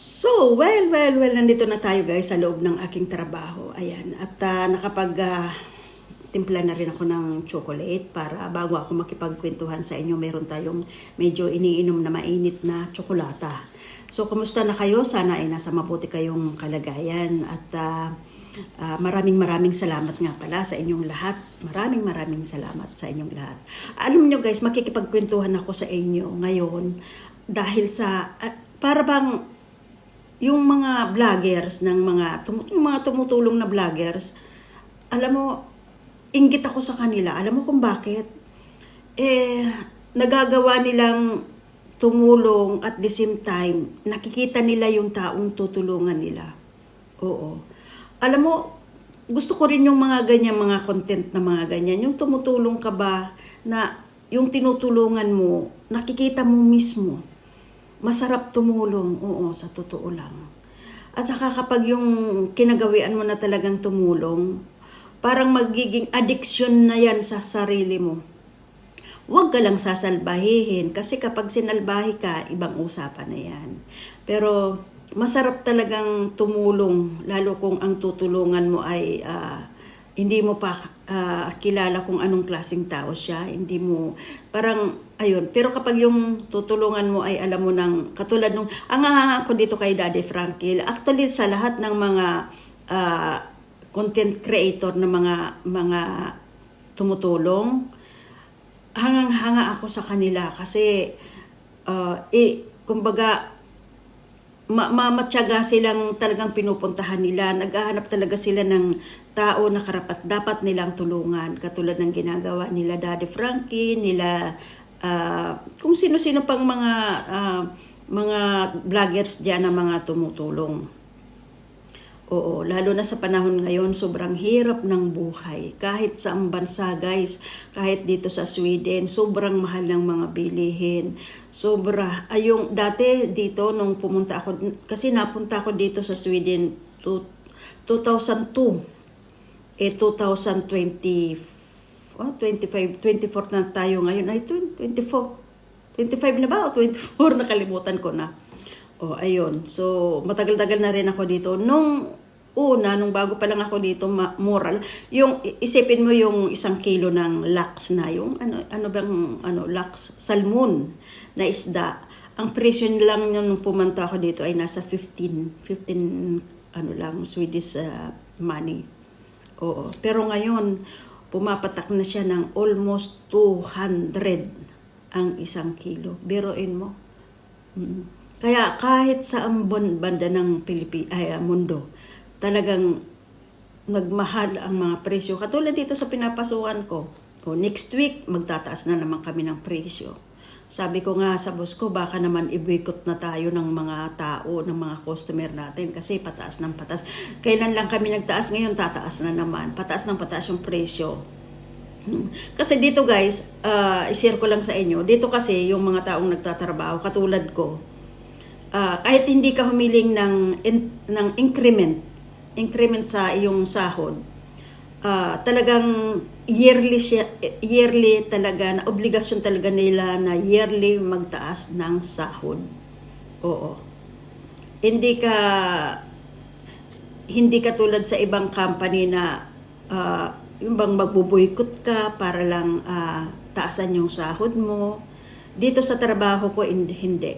So, well, well, well, nandito na tayo guys sa loob ng aking trabaho. Ayan, at ah, nakapag ah, timpla na rin ako ng chocolate para bago ako makipagkwentuhan sa inyo, meron tayong medyo iniinom na mainit na tsokolata. So, kumusta na kayo? Sana ay nasa mabuti kayong kalagayan at ah, ah, maraming maraming salamat nga pala sa inyong lahat. Maraming maraming salamat sa inyong lahat. Alam nyo guys, makikipagkwentuhan ako sa inyo ngayon dahil sa, ah, para bang yung mga vloggers ng mga yung mga tumutulong na vloggers, alam mo, inggit ako sa kanila. Alam mo kung bakit? Eh, nagagawa nilang tumulong at the same time, nakikita nila yung taong tutulungan nila. Oo. Alam mo, gusto ko rin yung mga ganyan, mga content na mga ganyan. Yung tumutulong ka ba na yung tinutulungan mo, nakikita mo mismo masarap tumulong, oo, sa totoo lang. At saka kapag yung kinagawian mo na talagang tumulong, parang magiging addiction na yan sa sarili mo. Huwag ka lang sasalbahihin kasi kapag sinalbahi ka, ibang usapan na yan. Pero masarap talagang tumulong, lalo kung ang tutulungan mo ay ah, hindi mo pa ah, kilala kung anong klaseng tao siya, hindi mo, parang, ayun. Pero kapag yung tutulungan mo ay alam mo ng, katulad nung, ang ahaha ko dito kay Daddy Frankie, actually sa lahat ng mga ah, content creator na mga, mga tumutulong, hangang-hanga ako sa kanila kasi, ah, eh, kumbaga, ma- mamatyaga silang talagang pinupuntahan nila. Naghahanap talaga sila ng tao na karapat dapat nilang tulungan. Katulad ng ginagawa nila Daddy Frankie, nila ah, kung sino-sino pang mga ah, mga vloggers diyan na mga tumutulong. Oo, lalo na sa panahon ngayon, sobrang hirap ng buhay. Kahit sa ang bansa, guys, kahit dito sa Sweden, sobrang mahal ng mga bilihin. Sobra. Ayong dati dito nung pumunta ako kasi napunta ako dito sa Sweden to, 2002. Eh 2020 oh, 25 24 na tayo ngayon. Ay 20 24 25 na ba o 24 nakalimutan ko na. Oh, ayun. So, matagal-tagal na rin ako dito. Nung una, nung bago pa lang ako dito, lang. Yung, isipin mo yung isang kilo ng lax na, yung ano, ano bang, ano, lax, salmon na isda. Ang presyo lang yun nung pumunta ako dito ay nasa 15, 15, ano lang, Swedish uh, money. Oo. Pero ngayon, pumapatak na siya ng almost 200 ang isang kilo. Biroin mo. Mm. Kaya kahit sa ambon banda ng Pilipi ay ah, mundo, talagang nagmahal ang mga presyo. Katulad dito sa pinapasukan ko. O next week, magtataas na naman kami ng presyo. Sabi ko nga sa boss ko, baka naman i-boycott na tayo ng mga tao, ng mga customer natin kasi pataas ng pataas. Kailan lang kami nagtaas, ngayon tataas na naman. Pataas ng pataas yung presyo. Hmm. Kasi dito guys, ah, i-share ko lang sa inyo, dito kasi yung mga taong nagtatrabaho, katulad ko, ah, kahit hindi ka humiling ng, in- ng increment, increment sa iyong sahod, ah, talagang yearly siya, yearly talaga, na obligasyon talaga nila na yearly magtaas ng sahod. Oo. Hindi ka hindi katulad sa ibang company na ah, yung bang magbuboykot ka para lang ah, taasan yung sahod mo. Dito sa trabaho ko, hindi.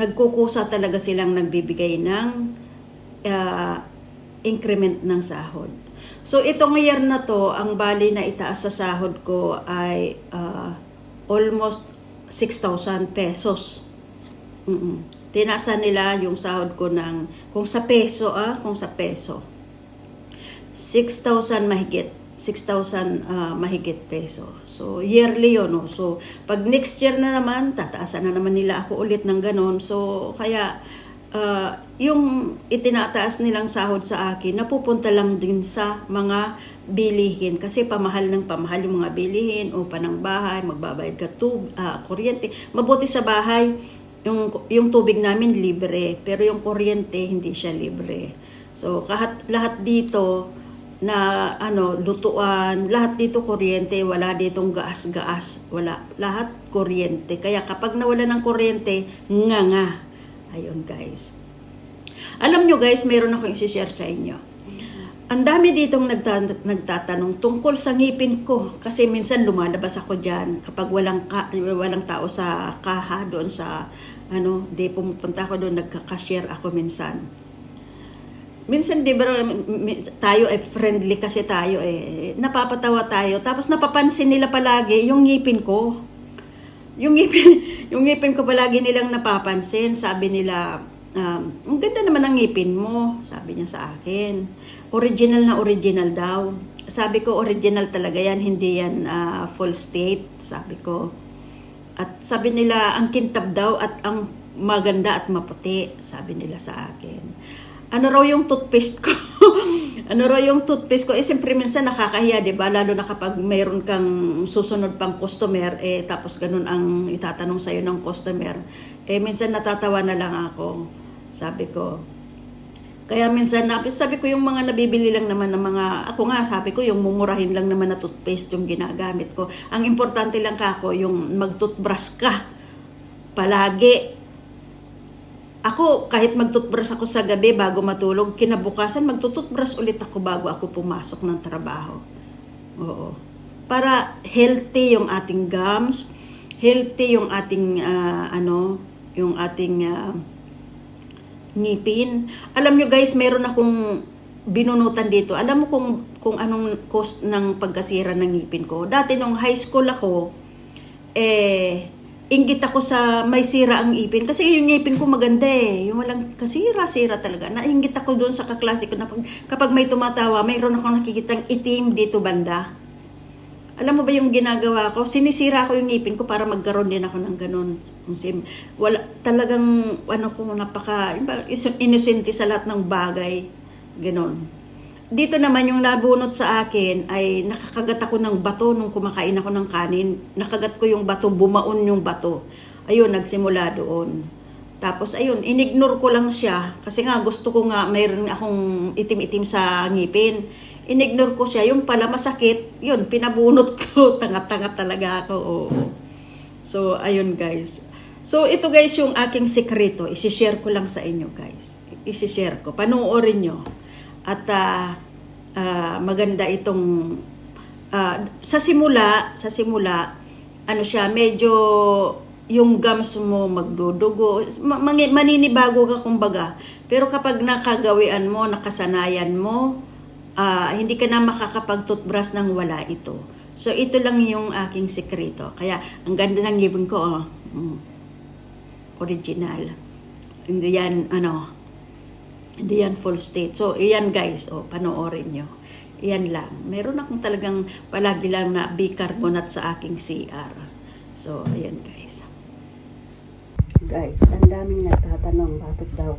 Nagkukusa talaga silang nagbibigay ng ah, increment ng sahod. So itong year na to, ang bali na itaas sa sahod ko ay ah, almost 6,000 pesos. Mm-mm. Tinasa nila yung sahod ko ng, kung sa peso ah, kung sa peso, 6,000 mahigit. 6,000 ah, mahigit peso. So, yearly yun. No? So, pag next year na naman, tataasan na naman nila ako ulit ng ganon. So, kaya, ah, yung itinataas nilang sahod sa akin, napupunta lang din sa mga bilihin. Kasi pamahal ng pamahal yung mga bilihin, upa ng bahay, magbabayad ka tub, ah, kuryente. Mabuti sa bahay, yung, yung tubig namin libre, pero yung kuryente hindi siya libre. So, kahat, lahat dito, na ano lutuan, lahat dito kuryente, wala ditong gaas-gaas, wala, lahat kuryente. Kaya kapag nawala ng kuryente, nga nga. Ayun guys. Alam nyo guys, meron akong isi-share sa inyo. Ang dami ditong nagta- nagtatanong tungkol sa ngipin ko kasi minsan lumalabas ako diyan kapag walang ka- walang tao sa kaha doon sa ano, di pumupunta ako doon nagka-cashier ako minsan. Minsan di ba tayo ay friendly kasi tayo eh napapatawa tayo tapos napapansin nila palagi yung ngipin ko. Yung ngipin, yung ngipin ko palagi nilang napapansin. Sabi nila, um, ang ganda naman ng ngipin mo, sabi niya sa akin. Original na original daw. Sabi ko, original talaga yan, hindi yan ah, full state, sabi ko. At sabi nila, ang kintab daw at ang maganda at maputi, sabi nila sa akin. Ano raw yung toothpaste ko? ano raw yung toothpaste ko? Eh, siyempre minsan nakakahiya, di ba? Lalo na kapag mayroon kang susunod pang customer, eh, tapos ganun ang itatanong sa'yo ng customer. Eh, minsan natatawa na lang ako. Sabi ko, kaya minsan, sabi ko yung mga nabibili lang naman ng mga, ako nga sabi ko yung mumurahin lang naman na toothpaste yung ginagamit ko. Ang importante lang kako yung mag-toothbrush ka. Palagi. Ako, kahit mag-toothbrush ako sa gabi bago matulog, kinabukasan magtututbrush ulit ako bago ako pumasok ng trabaho. Oo. Para healthy yung ating gums, healthy yung ating, ah, ano, yung ating ah, ngipin. Alam nyo guys, meron akong binunutan dito. Alam mo kung, kung anong cost ng pagkasira ng ngipin ko. Dati nung high school ako, eh, inggit ako sa may sira ang ipin. Kasi yung ngipin ko maganda eh. Yung walang kasira-sira talaga. Nainggit ako doon sa kaklase ko na pag, kapag may tumatawa, mayroon akong nakikitang itim dito banda. Alam mo ba yung ginagawa ko? Sinisira ko yung ngipin ko para magkaroon din ako ng ganun. Wala, talagang, ano ko, napaka, innocente sa lahat ng bagay. Ganon. Dito naman yung nabunot sa akin ay nakakagat ako ng bato nung kumakain ako ng kanin. Nakagat ko yung bato, bumaon yung bato. Ayun, nagsimula doon. Tapos ayun, inignore ko lang siya kasi nga gusto ko nga mayroon akong itim-itim sa ngipin. Inignore ko siya, yung pala masakit, yun, pinabunot ko. Tanga-tanga talaga ako, oo. So, ayun guys. So, ito guys yung aking sekreto. Isishare ko lang sa inyo guys. Isishare ko. Panoorin nyo. At ah, ah, maganda itong ah, sa simula, sa simula, ano siya, medyo yung gums mo magdudugo, maninibago ka kumbaga. Pero kapag nakagawian mo, nakasanayan mo, ah, hindi ka na makakapag-toothbrush nang wala ito. So, ito lang yung aking sekreto. Kaya, ang ganda ng ngipin ko, oh. Mm. Original. Hindi yan, ano, hindi yan full state. So, iyan guys, oh, panoorin nyo. Iyan lang. Meron akong talagang palagi lang na bicarbonate sa aking CR. So, ayan guys. Guys, ang daming nagtatanong bakit daw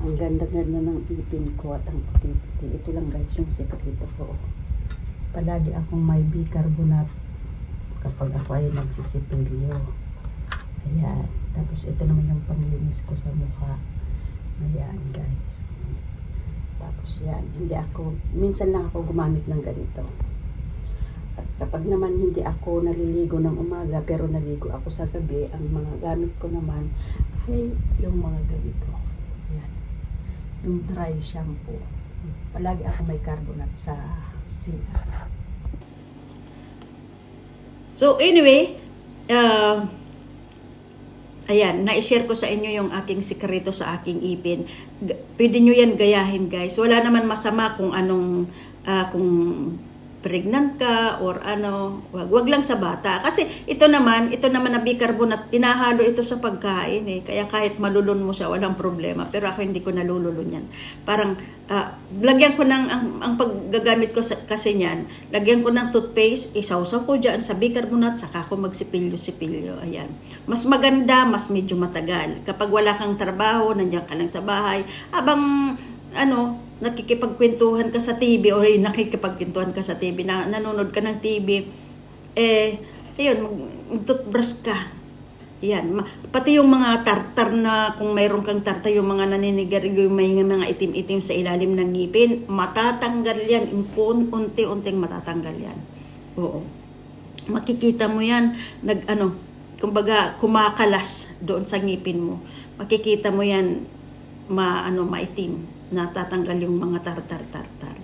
ang ganda-ganda ng ipin ko at ang puti-puti. Ito lang guys yung sekreto ko. Palagi akong may bicarbonate kapag ako ay nagsisipilyo. Ayan. Tapos ito naman yung panglinis ko sa mukha. Ayan, guys. Tapos yan, hindi ako, minsan lang ako gumamit ng ganito. At kapag naman hindi ako naliligo ng umaga, pero naligo ako sa gabi, ang mga gamit ko naman ay yung mga ganito. Ayan. Yung dry shampoo. Palagi ako may carbonate sa CR. So anyway, uh, Ayan, na-share ko sa inyo yung aking sikreto sa aking ipin. Pwede nyo yan gayahin guys. Wala naman masama kung anong, ah, kung pregnant ka or ano, wag, wag lang sa bata. Kasi ito naman, ito naman na bicarbonate, inahalo ito sa pagkain eh. Kaya kahit malulun mo siya, walang problema. Pero ako hindi ko nalululun yan. Parang, ah, lagyan ko ng, ang, ang paggagamit ko sa, kasi niyan, lagyan ko ng toothpaste, isawsaw ko dyan sa bicarbonate, saka ako magsipilyo-sipilyo. Ayan. Mas maganda, mas medyo matagal. Kapag wala kang trabaho, nandiyan ka lang sa bahay, abang, ano, nakikipagkwentuhan ka sa TV or nakikipagkwentuhan ka sa TV, na nanonood ka ng TV, eh, ayun, mag- mag-toothbrush ka. Yan. Pati yung mga tartar na, kung mayroon kang tartar, yung mga naninigarilyo, yung may mga itim-itim sa ilalim ng ngipin, matatanggal yan. Impun, unti-unting matatanggal yan. Oo. Makikita mo yan, nag, ano, kumbaga, kumakalas doon sa ngipin mo. Makikita mo yan, ma ano maitim, natatanggal yung mga tartar tartar.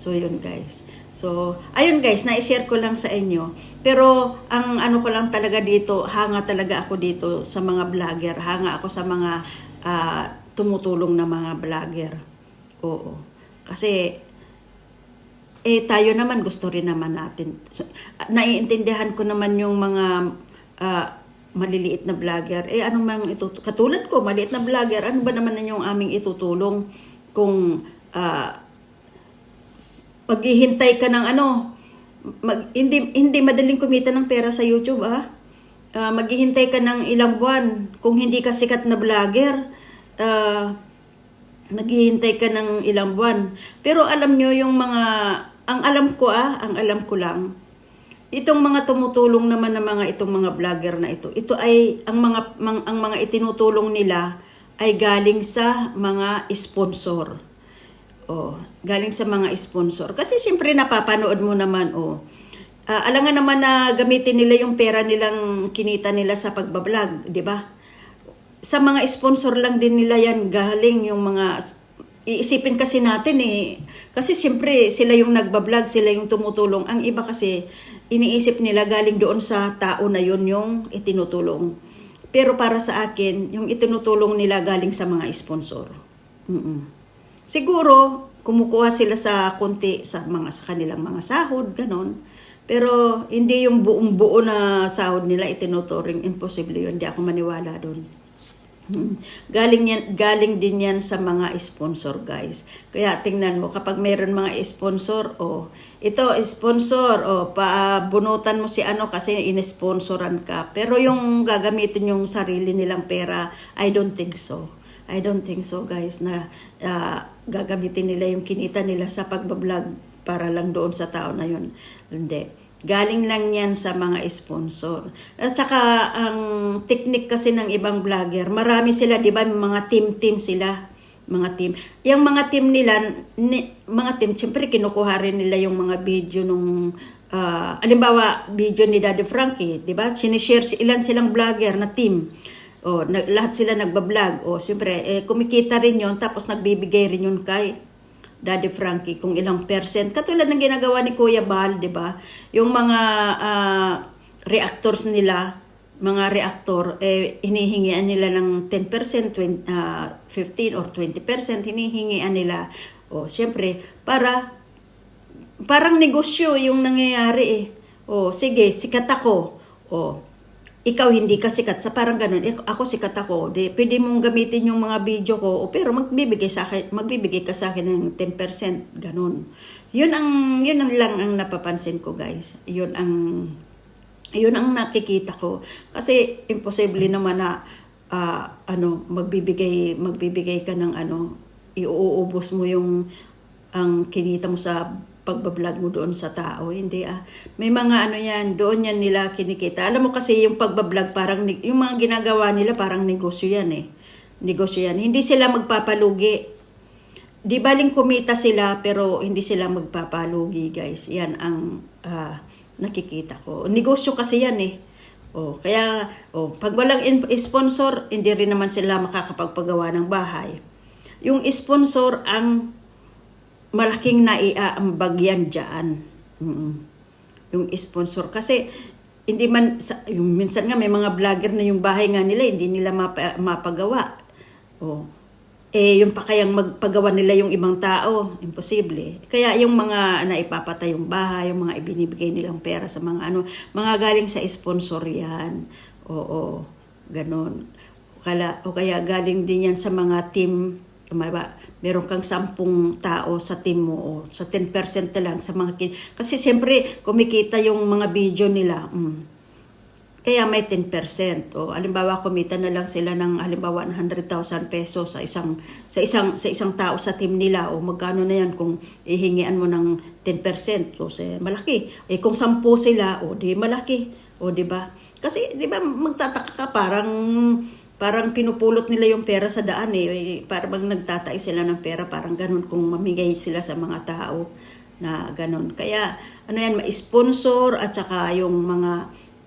So yun guys. So ayun guys, na-share ko lang sa inyo. Pero ang ano ko lang talaga dito, hanga talaga ako dito sa mga vlogger, hanga ako sa mga ah, tumutulong na mga vlogger. Oo. Kasi eh tayo naman gusto rin naman natin. So, naiintindihan ko naman yung mga ah, maliliit na vlogger. Eh anong mang ito katulad ko, maliit na vlogger, ano ba naman yung aming itutulong kung ah, maghihintay ka ng ano, mag, hindi hindi madaling kumita ng pera sa YouTube ah. Ah, maghihintay ka ng ilang buwan kung hindi ka sikat na vlogger. ah, naghihintay ka ng ilang buwan. Pero alam nyo yung mga, ang alam ko ah, ang alam ko lang, itong mga tumutulong naman ng mga itong mga vlogger na ito, ito ay, ang mga, mang- ang mga itinutulong nila ay galing sa mga sponsor. Oh, galing sa mga sponsor. Kasi siyempre napapanood mo naman, oh. Ah, alangan naman na gamitin nila yung pera nilang kinita nila sa pagbablog, di ba? sa mga sponsor lang din nila yan galing yung mga iisipin kasi natin eh kasi siyempre sila yung nagbablog sila yung tumutulong ang iba kasi iniisip nila galing doon sa tao na yun yung itinutulong pero para sa akin yung itinutulong nila galing sa mga sponsor Mm-mm. siguro kumukuha sila sa konti sa mga sa kanilang mga sahod ganon pero hindi yung buong buo na sahod nila itinuturing imposible yun hindi ako maniwala doon. Galing yan, galing din yan sa mga sponsor, guys. Kaya tingnan mo kapag meron mga sponsor, oh, ito sponsor, oh, pabunutan mo si ano kasi inesponsoran ka. Pero yung gagamitin yung sarili nilang pera, I don't think so. I don't think so, guys, na ah, gagamitin nila yung kinita nila sa pagbablog para lang doon sa tao na yun. Hindi. Galing lang yan sa mga sponsor. At saka, ang technique kasi ng ibang vlogger, marami sila, di ba, mga team-team sila. Mga team. Yung mga team nila, ni, mga team, siyempre kinukuha rin nila yung mga video nung, ah, alimbawa, video ni Daddy Frankie, di ba? Sinishare, si- ilan silang vlogger na team. O, na, lahat sila nagbablog. O, siyempre, eh, kumikita rin yon tapos nagbibigay rin yun kay Daddy Frankie kung ilang percent. Katulad ng ginagawa ni Kuya Bal, di ba? Yung mga ah, reactors nila, mga reactor, eh, hinihingian nila ng 10%, 20, ah, 15 or 20%, hinihingian nila. O, siyempre, para, parang negosyo yung nangyayari eh. O, sige, sikat ako. O, ikaw hindi ka sikat. Sa parang ganun ako sikat ako. Di pwede mong gamitin yung mga video ko pero magbibigay sa akin magbibigay ka sa akin ng 10% ganun. Yun ang yun ang lang ang napapansin ko guys. Yun ang yun ang nakikita ko. Kasi imposible naman na ah, ano magbibigay magbibigay ka ng ano iuubos mo yung ang kinita mo sa pagbablog mo doon sa tao. Hindi ah. May mga ano yan, doon yan nila kinikita. Alam mo kasi yung pagbablog parang, yung mga ginagawa nila parang negosyo yan eh. Negosyo yan. Hindi sila magpapalugi. Di baling kumita sila pero hindi sila magpapalugi guys. Yan ang ah, nakikita ko. Negosyo kasi yan eh. Oh, kaya oh, pag walang sponsor, hindi rin naman sila makakapagpagawa ng bahay. Yung sponsor ang malaking naiaambag yan dyan. Mm. Yung sponsor. Kasi, hindi man, sa, yung minsan nga may mga vlogger na yung bahay nga nila, hindi nila mapa, mapagawa. Oh. Eh, yung pa kayang magpagawa nila yung ibang tao, imposible. Kaya yung mga naipapatay yung bahay, yung mga ibinibigay nilang pera sa mga ano, mga galing sa sponsor yan. Oo, ganon. Kala, o kaya galing din yan sa mga team, Kumbaga, meron kang sampung tao sa team mo o sa 10% na lang sa mga kin- kasi siyempre kumikita yung mga video nila mm. kaya may 10% o halimbawa kumita na lang sila ng halimbawa 100,000 pesos sa isang sa isang sa isang tao sa team nila. O magkano na yan kung ihingian mo ng 10% so say, malaki. Eh kung 10 sila o di malaki. O di ba? Kasi di ba magtataka ka parang parang pinupulot nila yung pera sa daan eh. Parang bang nagtatay sila ng pera, parang ganun kung mamigay sila sa mga tao na ganun. Kaya ano yan, ma-sponsor at saka yung mga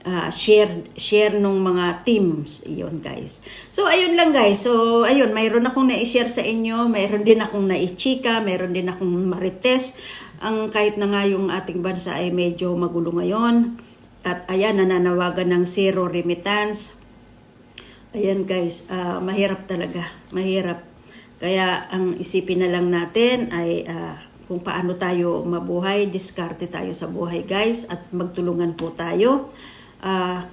ah, share share nung mga teams. Iyon guys. So ayun lang guys. So ayun mayroon akong na-share sa inyo. Mayroon din akong na-chika mayroon din akong marites. Ang kahit na nga yung ating bansa ay medyo magulo ngayon. At ayan nananawagan ng zero remittance ayan guys. Ah, mahirap talaga. Mahirap. Kaya ang isipin na lang natin ay ah, kung paano tayo mabuhay, diskarte tayo sa buhay guys at magtulungan po tayo. Ah,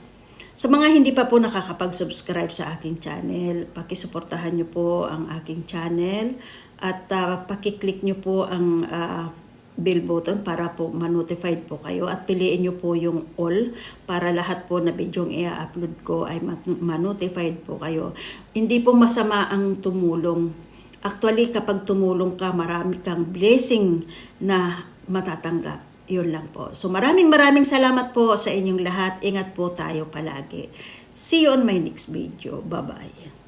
sa mga hindi pa po nakakapag-subscribe sa aking channel, pakisuportahan niyo po ang aking channel at ah, pakiclick niyo po ang ah, bell button para po ma-notified po kayo at piliin niyo po yung all para lahat po na video i-upload ko ay ma-notified po kayo. Hindi po masama ang tumulong. Actually, kapag tumulong ka, marami kang blessing na matatanggap. Yun lang po. So maraming maraming salamat po sa inyong lahat. Ingat po tayo palagi. See you on my next video. Bye-bye.